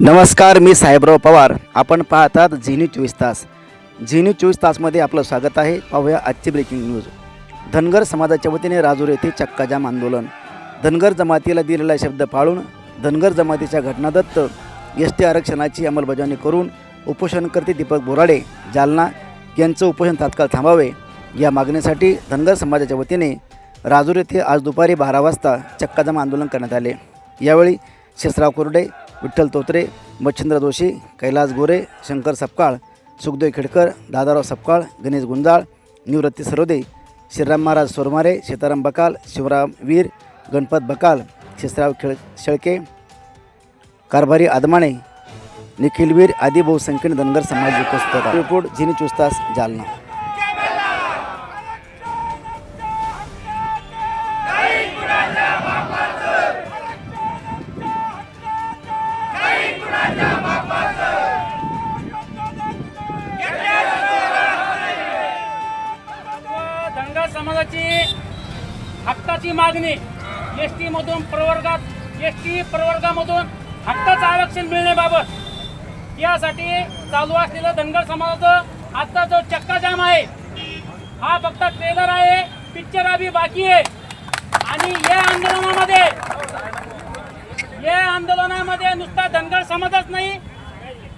नमस्कार मी साहेबराव पवार. आपण पाहतात झी न्यूज चोवीस तास. झी न्यूज चोवीस तासमध्ये आपलं स्वागत आहे. पाहूया आजची ब्रेकिंग न्यूज धनगर समाजाच्या वतीने राजूर येथे चक्काजाम आंदोलन. धनगर जमातीला दिलेला शब्द पाळून धनगर जमातीच्या घटनादत्त एस टी आरक्षणाची अंमलबजावणी करून उपोषणकर्ते दीपक बोराडे जालना यांचं उपोषण तात्काळ थांबावे या मागणीसाठी धनगर समाजाच्या वतीने राजूर येथे आज दुपारी बारा वाजता चक्काजाम आंदोलन करण्यात आले. यावेळी शेषराव कोरडे विठ्ठल तोत्रे मच्छिंद्र जोशी कैलास गोरे शंकर सपकाळ सुखदेव खेडकर दादाराव सपकाळ गणेश गुंजाळ निवृत्ती सरोदे श्रीराम महाराज सोरमारे सीताराम बकाल शिवराम वीर गणपत बकाल शेषराव खेळ शेळके कारभारी आदमाणे निखिलवीर आदी बहुसंख्येने धनगर समाज उपस्थित रिपोर्ट झिनी चुस्तास जालना. मागणी एस टी मधून प्रवर्गात एस टी प्रवर्गामधून हक्काचं आरक्षण मिळण्याबाबत यासाठी चालू असलेलं धनगर समाजाचं आजचा जो चक्काजाम आहे हा फक्त ट्रेलर आहे पिक्चर अभी बाकी आहे. आणि या आंदोलनामध्ये या आंदोलनामध्ये नुसता धनगर समाजच नाही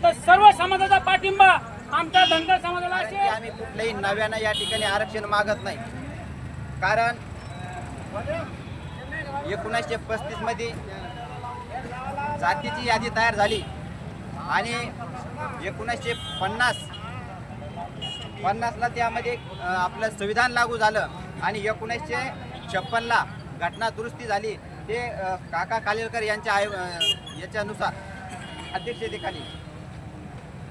तर सर्व समाजाचा पाठिंबा आमच्या धनगर समाजाला आम्ही कुठल्याही नव्यानं या ठिकाणी आरक्षण मागत नाही. कारण एकोणीसशे पस्तीसमध्ये जातीची यादी तयार झाली. आणि एकोणीसशे पन्नास पन्नासला त्यामध्ये आपलं संविधान लागू झालं आणि एकोणीसशे छप्पनला घटना दुरुस्ती झाली. ते काका कालेलकर यांच्या आयो याच्यानुसार अध्यक्षतेखाली.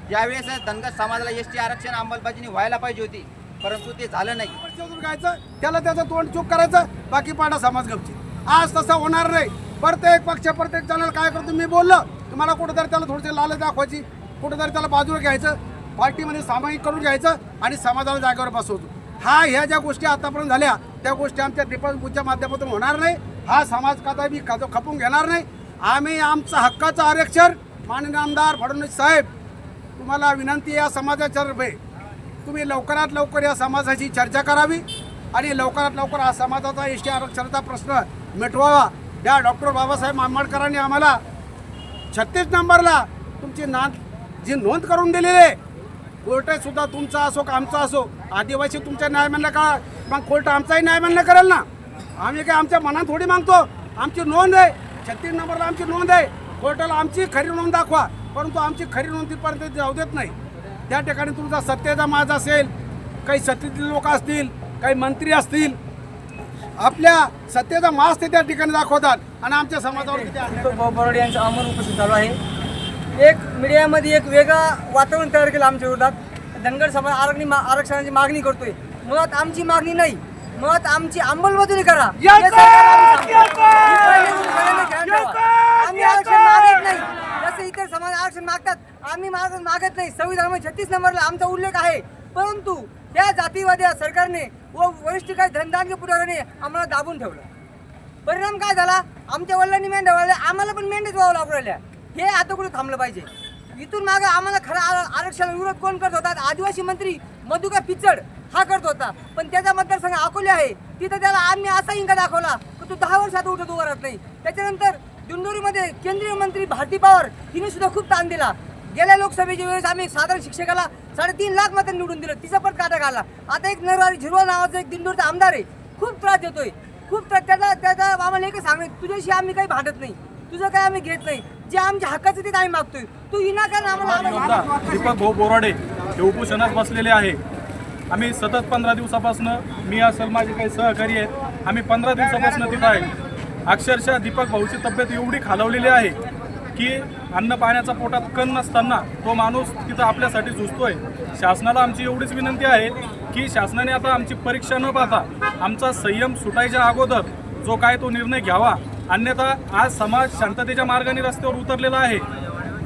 त्यावेळेस धनगर समाजाला एस टी आरक्षण अंमलबजावणी व्हायला पाहिजे होती. परंतु ते झालं नाही. गायचं त्याला त्याचं तोंड चूक करायचं बाकी पाडा समाज गपची. आज तसं होणार नाही. प्रत्येक पक्ष प्रत्येक जणाला काय करतो मी बोललो तुम्हाला कुठेतरी त्याला थोडीशी लाल दाखवायची कुठेतरी त्याला बाजूला घ्यायचं पार्टीमध्ये सामायिक करून घ्यायचं आणि समाजाला जागेवर बसवतो. हा ह्या ज्या गोष्टी आतापर्यंत झाल्या त्या गोष्टी आमच्या दीपक माध्यमातून होणार नाही. हा समाज कदापि खातो खपून घेणार नाही. आम्ही आमचं हक्काचं आरक्षण माननीय आमदार फडणवीस साहेब तुम्हाला विनंती या समाजाच्या तर्फे तुम्ही लवकरात लवकर या समाजाची चर्चा करावी आणि लवकरात लवकर हा समाजाचा एस टी आरक्षणाचा प्रश्न मिटवावा. या डॉक्टर बाबासाहेब आंबेडकरांनी आम्हाला छत्तीस नंबरला तुमची नांद जी नोंद करून दिलेली आहे. कोर्टसुद्धा तुमचा असो का आमचा असो आदिवासी तुमच्या न्याय म्हणलं का मग कोर्ट आमचाही न्याय म्हणलं करेल ना? आम्ही काय आमच्या मनात थोडी मागतो? आमची नोंद आहे. छत्तीस नंबरला आमची नोंद आहे. कोर्टाला आमची खरी नोंद दाखवा. परंतु आमची खरी नोंद तिथपर्यंत जाऊ देत नाही. त्या ठिकाणी तुमचा सत्तेचा माज असेल काही सत्तेतील लोक असतील काही मंत्री असतील आपल्या सत्तेचा माज ते त्या ठिकाणी दाखवतात. आणि आमच्या समाजावर बोराड यांचं आमरण उपोषण चालू आहे. एक मीडियामध्ये एक वेगळा वातावरण तयार केलं आमच्या विरोधात. धनगर समाज आरक्षणी आरक्षणाची मागणी करतोय. मुळात आमची मागणी नाही. मुळात आमची अंमलबजावणी करा. आम्ही आरक्षण मागत नाही. जसं इतर समाज आरक्षण मागतात. आम्ही माग मागत नाही. संविधानामध्ये म्हणजे छत्तीस नंबरला आमचा उल्लेख आहे. परंतु त्या जातीवाद्या सरकारने व वरिष्ठ काही धनदानके पुढाऱ्याने आम्हाला दाबून ठेवलं. परिणाम काय झाला? आमच्या वडिलांनी मेंढ्या वळल्या. आम्हाला पण मेंढ्याच व्हावं लागू राहिल्या. हे आता कुठे थांबलं पाहिजे? इथून मागं आम्हाला खरा आरक्षण आरक्षणाला विरोध कोण करत होता? आदिवासी मंत्री मधुका पिचड हा करत होता. पण त्याचा मतदारसंघ अकोले आहे. तिथं त्याला आम्ही असा इंका दाखवला की तू दहा वर्षात उठत उभा राहत नाही. त्याच्यानंतर दिंडोरीमध्ये केंद्रीय मंत्री भारती पवार तिने सुद्धा खूप ताण दिला. गेल्या लोकसभेच्या वेळेस आम्ही साधारण शिक्षकाला साडेतीन लाख मतं निवडून दिलं. तिचा पण काटा घाला आता एक नरवारी झिरवा नावाचा एक दिंडोरचा आमदार आहे. खूप त्रास देतोय. खूप त्रास त्याचा त्याचा आम्हाला एकच सांगत तुझ्याशी आम्ही काही भांडत नाही. तुझं काय आम्ही घेत नाही. जे आमच्या हक्काचं ते आम्ही मागतोय. तू विनाकारण आम्हाला दीपक भाऊ बोराडे हे उपोषणात बसलेले आहे. आम्ही सतत पंधरा दिवसापासून मी असेल माझे काही सहकारी आहेत. आम्ही पंधरा दिवसापासून तिथं आहे. अक्षरशः दीपक भाऊची तब्येत एवढी खालावलेली आहे की अन्न पाण्याचा पोटात कण नसताना तो माणूस तिथं आपल्यासाठी झुजतोय. शासनाला आमची एवढीच विनंती आहे की शासनाने आता आमची परीक्षा न पाहता आमचा संयम सुटायच्या अगोदर जो काय तो निर्णय घ्यावा. अन्यथा आज समाज शांततेच्या मार्गाने रस्त्यावर उतरलेला आहे.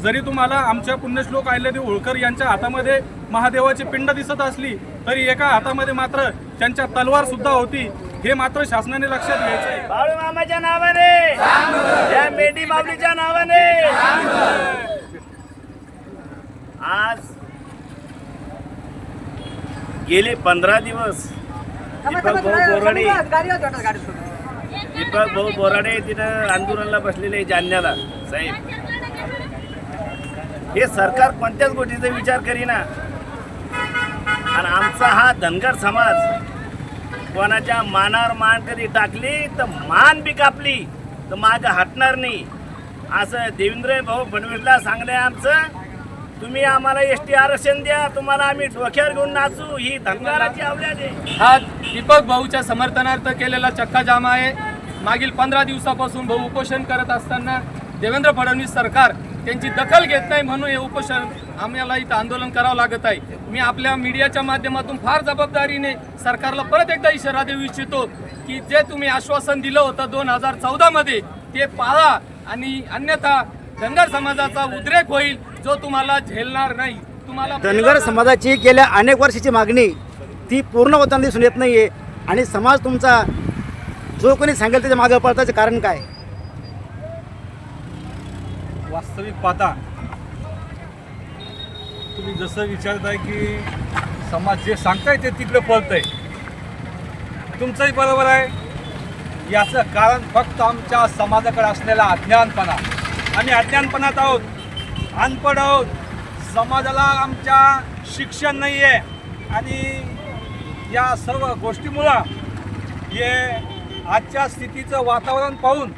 जरी तुम्हाला आमच्या पुण्यश्लोक अहिल्यादेव होळकर यांच्या हातामध्ये महादेवाची पिंड दिसत असली तरी एका हातामध्ये मात्र त्यांच्या तलवारसुद्धा होती. हे मात्र शासनाने लक्षात घ्यायचं आहे बाळूमामाच्या नावाने. या मेढी माऊलीच्या नावाने. आज गेले पंधरा दिवस. दीपक भाऊ बोराडे. दीपक भाऊ बोराडे तिथं आंदोलनाला बसलेले जालन्याला. साहेब. हे सरकार कोणत्याच गोष्टीचा विचार करीना. आणि आमचा हा धनगर समाज कोणाच्या मानावर मान कधी टाकली तर मान बी कापली तर माग हटणार नाही. असं देवेंद्र भाऊ फडणवीसला सांगणं आहे आमचं तुम्ही आम्हाला एस टी आरक्षण द्या तुम्हाला आम्ही डोक्यावर घेऊन नाचू ही धनगाराची आवल्यात हा दीपक भाऊच्या समर्थनार्थ केलेला चक्काजाम आहे. मागील पंधरा दिवसापासून भाऊ उपोषण करत असताना देवेंद्र फडणवीस सरकार त्यांची दखल घेत नाही म्हणून हे उपोषण आम्हाला इथं आंदोलन करावं लागत आहे. मी आपल्या मीडियाच्या माध्यमातून फार जबाबदारीने सरकारला परत एकदा इशारा देऊ इच्छितो की जे तुम्ही आश्वासन दिलं होतं दोन हजार चौदामध्ये ते पाळा आणि अन्यथा धनगर समाजाचा उद्रेक होईल जो तुम्हाला झेलणार नाही. तुम्हाला धनगर समाजाची गेल्या अनेक वर्षाची मागणी ती पूर्ण होताना दिसून येत नाही आहे आणि समाज तुमचा जो कोणी सांगेल त्याच्या मागं पळताचं कारण काय? वास्तविक पाहता तुम्ही जसं विचारताय की समाज जे सांगताय ते तिकडे पळतंय. तुमचंही बरोबर आहे. याचं कारण फक्त आमच्या समाजाकडे असलेला अज्ञानपणा. आम्ही अज्ञानपणात आहोत. अनपड आहोत. समाजाला आमच्या शिक्षण नाही आहे आणि या सर्व गोष्टीमुळं हे आजच्या स्थितीचं वातावरण पाहून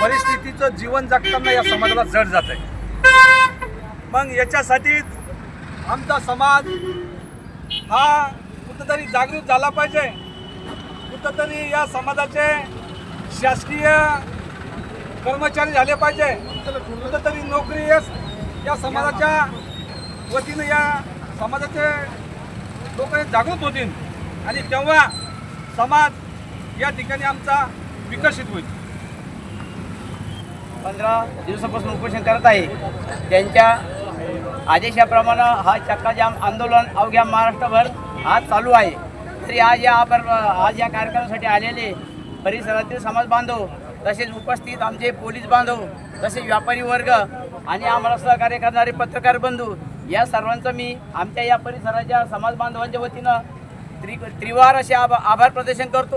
परिस्थितीचं जीवन जगताना या समाजाला जड जात आहे मग याच्यासाठीच आमचा समाज हा कुठंतरी जागृत झाला पाहिजे. कुठंतरी या समाजाचे शासकीय कर्मचारी झाले पाहिजे. कुठंतरी नोकरी या समाजाच्या वतीनं या समाजाचे लोक जागृत होतील. आणि तेव्हा समाज या ठिकाणी आमचा विकसित होईल. पंधरा दिवसापासून उपोषण करत आहे. त्यांच्या आदेशाप्रमाणे हा चक्काजाम आंदोलन अवघ्या महाराष्ट्रभर आज चालू आहे. तरी आज या आपण आज या कार्यक्रमासाठी आलेले परिसरातील समाज बांधव तसेच उपस्थित आमचे पोलीस बांधव तसेच व्यापारी वर्ग आणि आम्हाला सहकार्य करणारे पत्रकार बंधू या सर्वांचं मी आमच्या या परिसराच्या समाज बांधवांच्या वतीनं त्रि त्रिवार असे आभा आभार प्रदर्शन करतो.